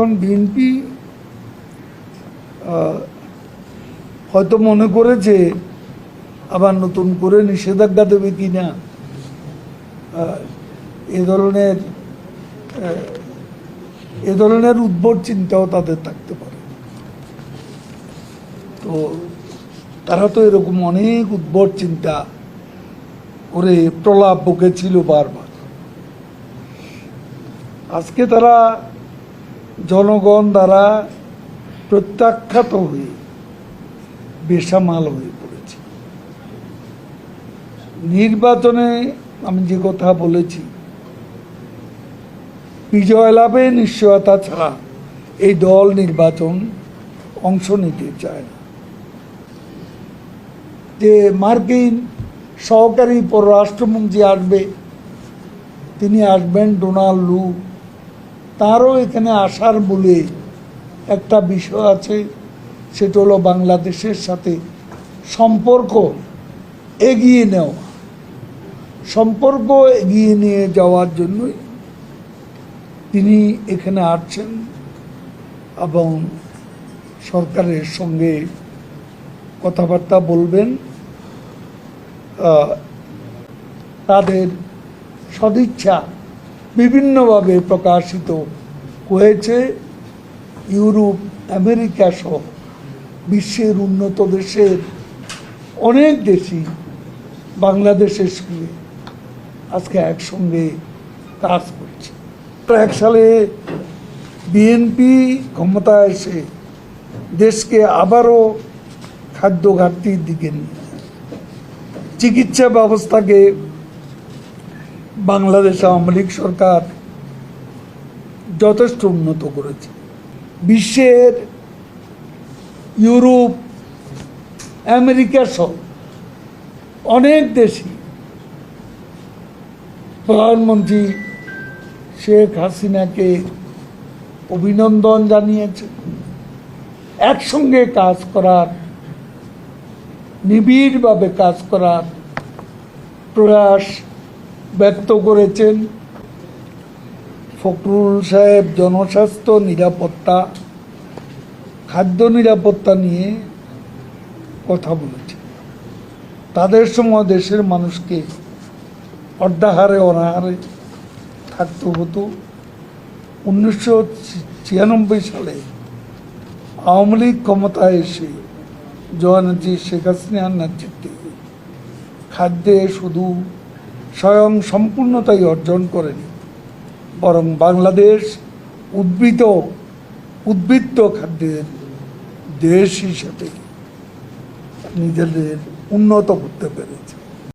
এখন বিএনপি হয়তো মনে করেছে আবার নতুন করে নিষেধাজ্ঞা দেবে কি না এ ধরনের এ ধরনের উদ্ভট চিন্তাও তাদের থাকতে পারে। তো তারা তো এরকম অনেক উদ্ভট চিন্তা করে প্রলাপ বকেছিল বারবার। আজকে তারা জনগণ দ্বারা প্রত্যাখ্যাত হয়ে বেসামাল হয়ে পড়েছে। নির্বাচনে আমি যে কথা বলেছি বিজয় লাভে নিশ্চয়তা ছাড়া এই দল নির্বাচন অংশ নিতে চায় না। যে মার্কিন সহকারী পররাষ্ট্রমন্ত্রী আসবে, তিনি আসবেন ডোনাল্ড লু তারও এখানে আসার বলে একটা বিষয় আছে, সেটা হলো বাংলাদেশের সাথে সম্পর্ক এগিয়ে নেওয়া। সম্পর্ক এগিয়ে নিয়ে যাওয়ার জন্যই তিনি এখানে আসছেন এবং সরকারের সঙ্গে কথাবার্তা বলবেন। তাদের সদিচ্ছা বিভিন্নভাবে প্রকাশিত হয়েছে ইউরোপ, আমেরিকা সহ বিশ্বের উন্নত দেশের অনেক দেশই বাংলাদেশের সঙ্গে আজকে একসঙ্গে কাজ করছে। এক সালে বিএনপি ক্ষমতায় এসে দেশকে আবারও খাদ্য ঘাটতির দিকে নিয়ে চিকিৎসা ব্যবস্থাকে বাংলাদেশ আওয়ামী লীগ সরকার যথেষ্ট উন্নত করেছে। বিশ্বের, ইউরোপ, আমেরিকা সহ অনেক দেশই প্রধানমন্ত্রী শেখ হাসিনাকে অভিনন্দন জানিয়েছে। একসঙ্গে কাজ করার, নিবিড়ভাবে কাজ করার প্রয়াস ব্যক্ত করেছেন ফখরুল সাহেব জনস্বাস্থ্য নিরাপত্তা, খাদ্য নিরাপত্তা নিয়ে কথা বলেছেন। তাদের সময় দেশের মানুষকে অর্ধাহারে, অনাহারে থাকতে হতো। উনিশশো ছিয়ানব্বই সালে আওয়ামী লীগ ক্ষমতায় এসে জয়নাজি শেখ হাসিনার নেতৃত্বে খাদ্যে শুধু স্বয়ং সম্পূর্ণতাই অর্জন করেনি। বরং বাংলাদেশ উদ্বৃত, উদ্বৃত্ত খাদ্যের দেশ হিসাবে নিজেদের উন্নত করতে পেরেছে।